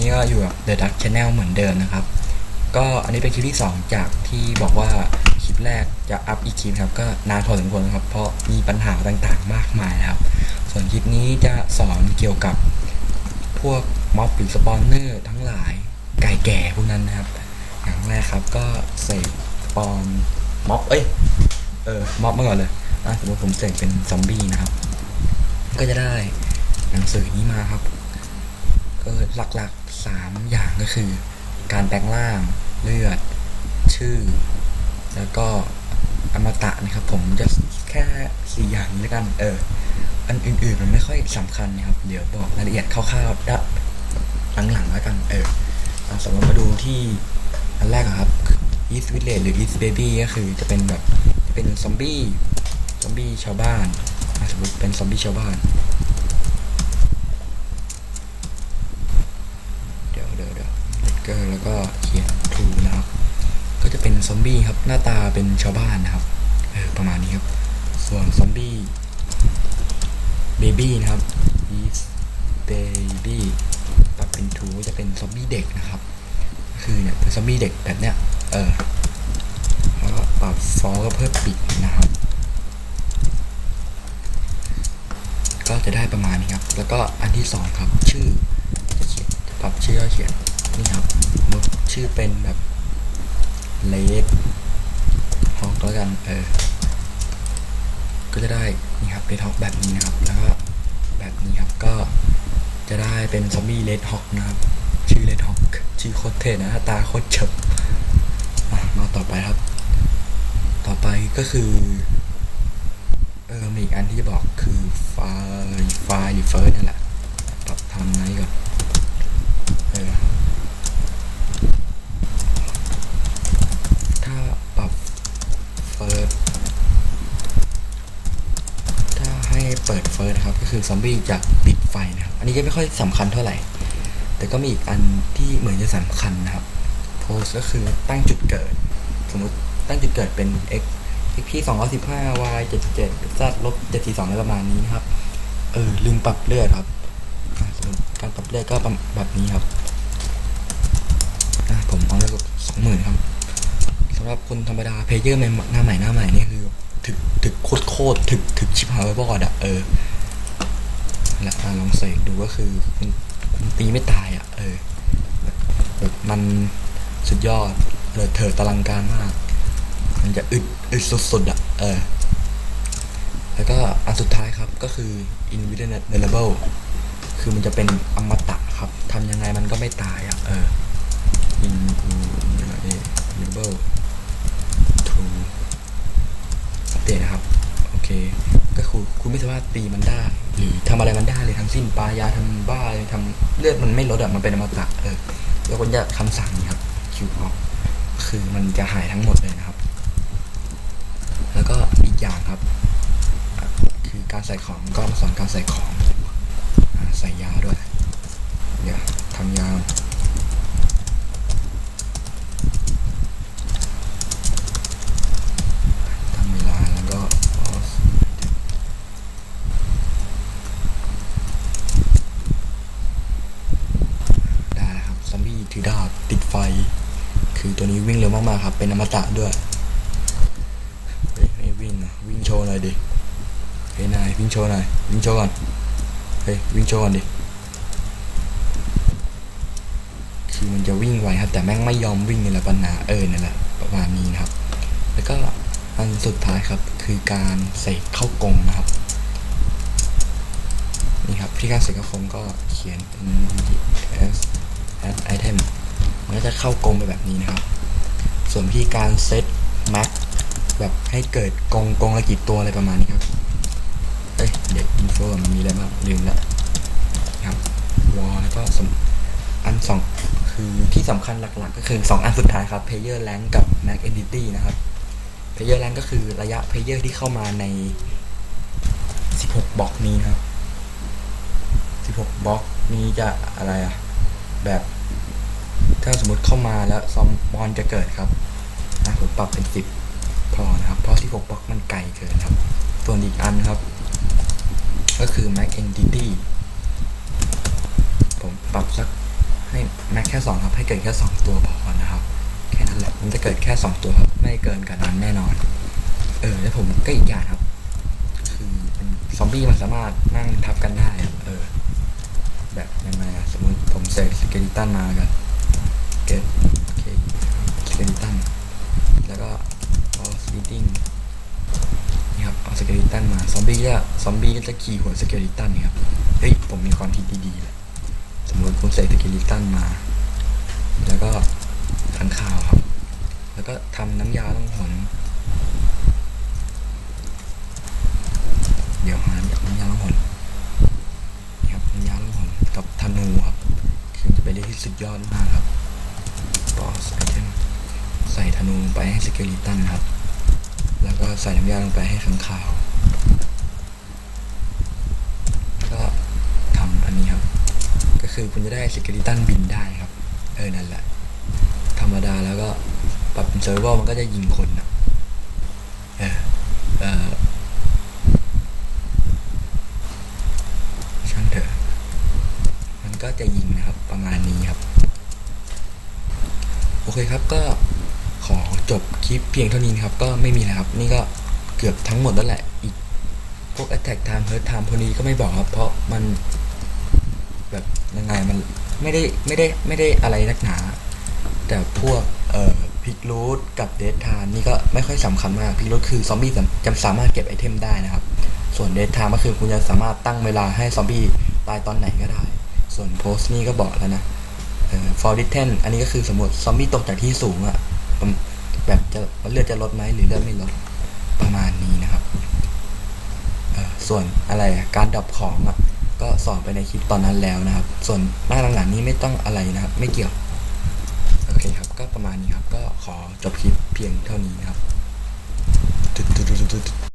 นี้ก็อยู่กับ The Duck Channel เหมือนเดิมนะครับ ก็อันนี้เป็นคลิปที่ 2 จากที่บอกว่าคลิปแรกจะอัพอีกคลิปครับ ก็นานพอสมควรนะครับ เพราะมีปัญหาต่างๆ มากมายนะครับ ส่วนคลิปนี้จะสอนเกี่ยวกับพวกม็อบหรือสปอนเนอร์ทั้งหลายไก่แก่พวกนั้นนะครับ อย่างแรกครับก็เสกสปอนม็อบเอ้ยเออม็อบมาก่อนเลยอะสมมติผมเสกเป็นซอมบี้นะครับ ก็จะได้หนังสือนี้มาครับ ก็หลักๆสามอย่างก็คือ การแปลงร่างเลือด ชื่อ แล้วก็อมตะนะครับ ผมจะแค่สี่อย่างนี้แล้วกันเอออันอื่นๆมันไม่ค่อยสำคัญนะครับ เดี๋ยวบอกรายละเอียดคร่าวๆด้านหลังๆแล้วกันเอออะสมมติมาดูที่อันแรกครับ East Village หรือ East Baby ก็คือจะเป็นแบบจะเป็นซอมบี้ซอมบี้ชาวบ้านอะสมมติเป็นซอมบี้ชาวบ้าน เดี๋ยวเดี๋ยวเดี๋ยวเลเก อร์แล้วก็เขียนทูนะครับ ก็จะเป็นซอมบี้ครับ หน้าตาเป็นชาวบ้านนะครับ เออ ประมาณนี้ครับ ส่วนซอมบี้เบบี้นะครับ is baby ปรับเป็นทูจะเป็นซอมบี้เด็กนะครับ คือเนี่ยเป็นซอมบี้เด็กแบบเนี้ย เออ แล้วก็ปรับฟอก็เพิ่มปิดนะครับ ก็จะได้ประมาณนี้ครับ แล้วก็อันที่สองครับ ชื่อจะเขียนปรับชื่อก็เขียน นี่ครับมมติชื่อเป็นแบบเลดฮอกแล้วกันเออก็จะได้นี่ครับเลดฮอกแบบนี้นะครับ แล้วก็แบบนี้ครับก็จะได้เป็นซอมบี้เลดฮอกนะครับ ชื่อเลดฮอกชื่อโคตรเท่นะหน้าตาโคตรเฉบมาต่อไปครับ ต่อไปก็คือเออมีอีกอันที่จะบอกคือไฟไฟหรือเฟิร์สนั่นแหละปรับทำไงก่อนเออถ้าปรับเฟิร์สถ้าให้เปิดเฟิร์สนะครับ ก็คือ ซอมบี้จะปิดไฟนะครับ อันนี้จะไม่ค่อยสำคัญเท่าไหร่ แต่ก็มีอีกอันที่เหมือนจะสำคัญนะครับ โพสก็คือตั้งจุดเกิด สมมติตั้งจุดเกิดเป็น x xp สองร้อยสิบห้า y เจ็ดเจ็ด z ลบเจ็ดสี่สองอะไรประมาณนี้นะครับ เออลืมปรับเลือดครับ การปรับเลือดก็แบบนี้ครับผมเอาเลือดสองหมื่นครับสำหรับคนธรรมดาเพลเยอร์ในหน้าใหม่หน้าใหม่นี่คือถึกถึกโคตรโคตรถึกถึกชิบหายบอดอะเออ และอะลองเสกดูก็คือคุณคุณตีไม่ตายอะเออแบบมันสุดยอดเลยเถิดตลังการมาก มันจะอึดอึดสุดๆอะ เออ แล้วก็อันสุดท้ายครับก็คือ invulnerable คือมันจะเป็นอมตะครับทำยังไงมันก็ไม่ตายอะ เออ invulnerable to อัปเดตนะครับ โอเค ก็คือคุณไม่สามารถตีมันได้หรือทำอะไรมันได้เลยทั้งสิ้นปายาทำบ้าเลยทำเลือดมันไม่ลดอะมันเป็นอมตะเออแล้วคุณจะคำสั่งนี้ครับ Q off คือมันจะหายทั้งหมดเลยนะครับ แล้วก็อีกอย่างครับ คือการใส่ของก็มาสอนการใส่ของใส่ยาด้วย เดี๋ยวทำยาตั้งเวลาแล้วก็ pause ได้แล้วครับซอมบี้ ถือดาบติดไฟ คือตัวนี้วิ่งเร็วมากๆครับ เป็นอมตะด้วยเฮ้ยไม่วิ่งนะวิ่งโชว์หน่อยดิเฮ้ยนายวิ่งโชว์หน่อยวิ่งโชว์ก่อนเฮ้ยวิ่งโชว์ก่อนดิคือมันจะวิ่งไวครับ แต่แม่งไม่ยอมวิ่งนี่แหละปัญหาเออนั่นแหละประมาณนี้นะครับ แล้วก็อันสุดท้ายครับคือการเสกเข้ากรงนะครับนี่ครับที่การเสกเข้ากรงก็เขียนเป็น S as item มันก็จะเข้ากรงไปแบบนี้นะครับ ส่วนวิธีการเซตแม็กแบบให้เกิดกรงกรงละกี่ตัวอะไรประมาณนี้ครับ เอ้ยเด็กอินโฟมันมีอะไรบ้างลืมละครับวอลแล้วก็สอันสองคือที่สำคัญหลักๆ ก็คือ 2 อันสุดท้ายครับ Player Rank กับ Max Entity นะครับ Player Rank ก็คือระยะ Player ที่เข้ามาใน 16บล็อกนี้ครับ 16บล็อกนี้จะอะไรอะ แบบถ้าสมมติเข้ามาแล้วซอมบอลจะเกิดครับนะผมปรับเป็น10พอนะครับ เพราะที่6บล็อกมันไกลเกินครับ ส่วนอีกอันครับ ก็คือ Mac Entity ผมปรับสักให้ค่สองครับ ให้เกิดแค่สองตัวพอนะครับ แค่นั้นแหละ มันจะเกิดแค่สองตัวครับ ไม่เกินกว่านั้นแน่นอน เออ แล้วผมก็อีกอย่างครับ คือซอมบี้มันสามารถนั่งทับกันได้ครับเออ แบบยังไงอะสมมติผมเสกสเกลิตันมากันเกตโอเคสเกลิตันแล้วก็เอาสลิติ้งนี่ครับเอาสเกลิตันมาซอมบี้ก็ซอมบี้ก็จะขี่หัวสเกลิตันนี่ครับเฮ้ยผมมีความคิดดีๆเลยสมมติคุณเสกสเกลิตันมา แล้วก็ขันข่าวครับ แล้วก็ทำน้ำยาล่องหนเดี๋ยวหาน้ำยาล่องหนนี่ครับน้ำยาล่องหนกับธนูครับซึ่งจะเป็นเรื่องที่ สุดยอดมากครับบอสไอเทมใส่ธนูลงไปให้สเกลิตันครับ แล้วก็ใส่น้ำยาลงไปให้ขังข่าว ก็ทำอันนี้ครับ ก็คือคุณจะได้สเกลิตันบินได้ครับ เออ นั่นแหละ ธรรมดาแล้วก็ปรับเป็นเซิร์ฟเวอร์มันก็จะยิงคนนะเออ เออ ช่างเถอะ มันก็จะ ยิงนะครับ ประมาณนี้ครับ โอเคครับก็ขอจบคลิปเพียงเท่านี้นะครับ ก็ไม่มีแล้วครับ นี่ก็เกือบทั้งหมดแล้วแหละ อีกพวก attack time hurt time พวกนี้ก็ไม่บอกครับ เพราะมันแบบยังไงมันไม่ได้ไม่ได้ไม่ได้อะไรนักหนา แต่พวกเอ่อพิกรูทกับเดททานนี่ก็ไม่ค่อยสำคัญมากพิกรูทคือซอมบี้จะสามารถเก็บไอเทมได้นะครับ ส่วนเดททานก็คือคุณจะสามารถตั้งเวลาให้ซอมบี้ตายตอนไหนก็ได้ ส่วนโพสต์นี่ก็บอกแล้วนะเอ่อ for d i s t a n อันนี้ก็คือสมมติซอมบี้ตกจากที่สูงอะแบบจะเลือดจะลดไหมหรือเลือดไม่ลดประมาณนี้นะครับส่วนอะไรการดับของอะก็สอนไปในคลิปตอนนั้นแล้วนะครับ ส่วนหน้าหลังๆนี้ไม่ต้องอะไรนะครับ ไม่เกี่ยวโอเคครับ ก็ประมาณนี้ครับ ก็ขอจบคลิปเพียงเท่านี้นะครับ